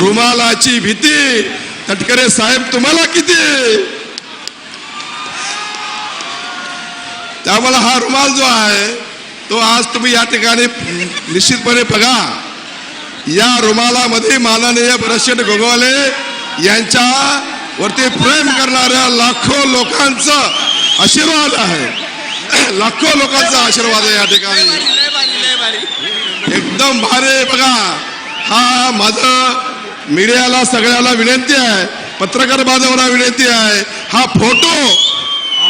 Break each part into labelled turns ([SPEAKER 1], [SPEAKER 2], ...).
[SPEAKER 1] रुमालाची भीती. तटकरे साहेब तुम्हाला किती? त्यामुळे हा रुमाल जो आहे तो आज तुम्ही या ठिकाणी निश्चितपणे बघा. या रुमालामध्ये माननीय भरतशेठ गोगवले यांच्या वरती प्रेम करणाऱ्या लाखो लोकांचा आशीर्वाद आहे. लाखो लोकांचा आशीर्वाद आहे या ठिकाणी. एकदम भारी बघा. हा माझं मीडियाला सगळ्याला विनंती आहे पत्रकार बांधवांना विनंती आहे हा फोटो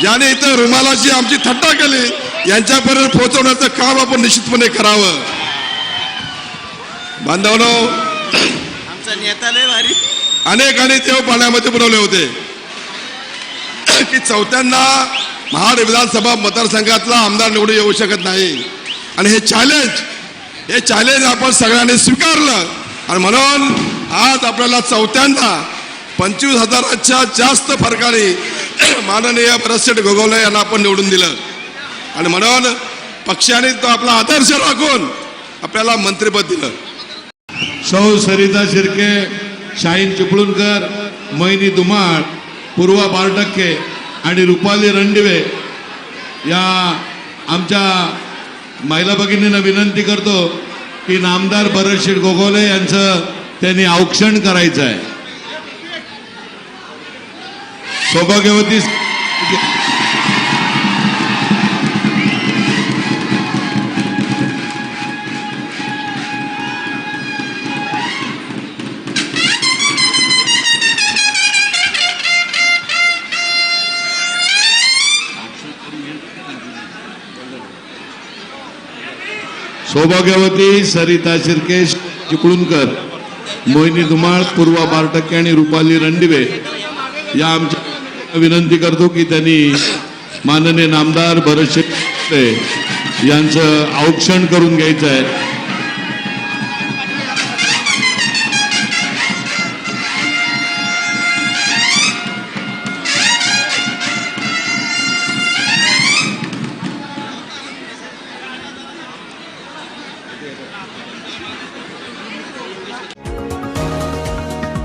[SPEAKER 1] ज्याने इथं रुमालाची आमची थट्टा केली यांच्यापर्यंत पोहोचवण्याचं काम आपण निश्चितपणे करावं. बांधवनो
[SPEAKER 2] आमचा नेता लय भारी.
[SPEAKER 1] अनेक आणि देव पाण्यामध्ये बुडवले होते. की चौथ्यांदा महाड विधानसभा मतदारसंघातला आमदार निवडून येऊ शकत नाही. आणि हे चॅलेंज हे चॅलेंज आपण सगळ्यांनी स्वीकारलं. आणि म्हणून आज आपल्याला चौथ्यांदा. पंचवीस हजाराच्या जास्त फरकाने माननीय भरतशेठ गोगवले यांना आपण निवडून दिलं. आणि म्हणून पक्षाने तो आपला आदर्श राखून आपल्याला मंत्रिपद दिलं.
[SPEAKER 3] सौ सरिता शिर्के शाहीन चिपळूणकर मोहिनी धुमाळ पूर्वा बारटक्के आणि रुपाली रणदिवे या आमच्या महिला भगिनींना विनंती करतो की नामदार भरतशेठ गोगोले यांचं त्यांनी औक्षण करायचं आहे सौभाग्यवती सौभाग्यवती सरिता शिर्केश चिपळूणकर मोहिनी धुमाळ पूर्वा बारटक्के आणि रुपाली रणदिवे. या आमच्या विनंती करतो की त्यांनी माननीय नामदार भरत शेट्टे यांचं औक्षण करून घ्यायचं आहे.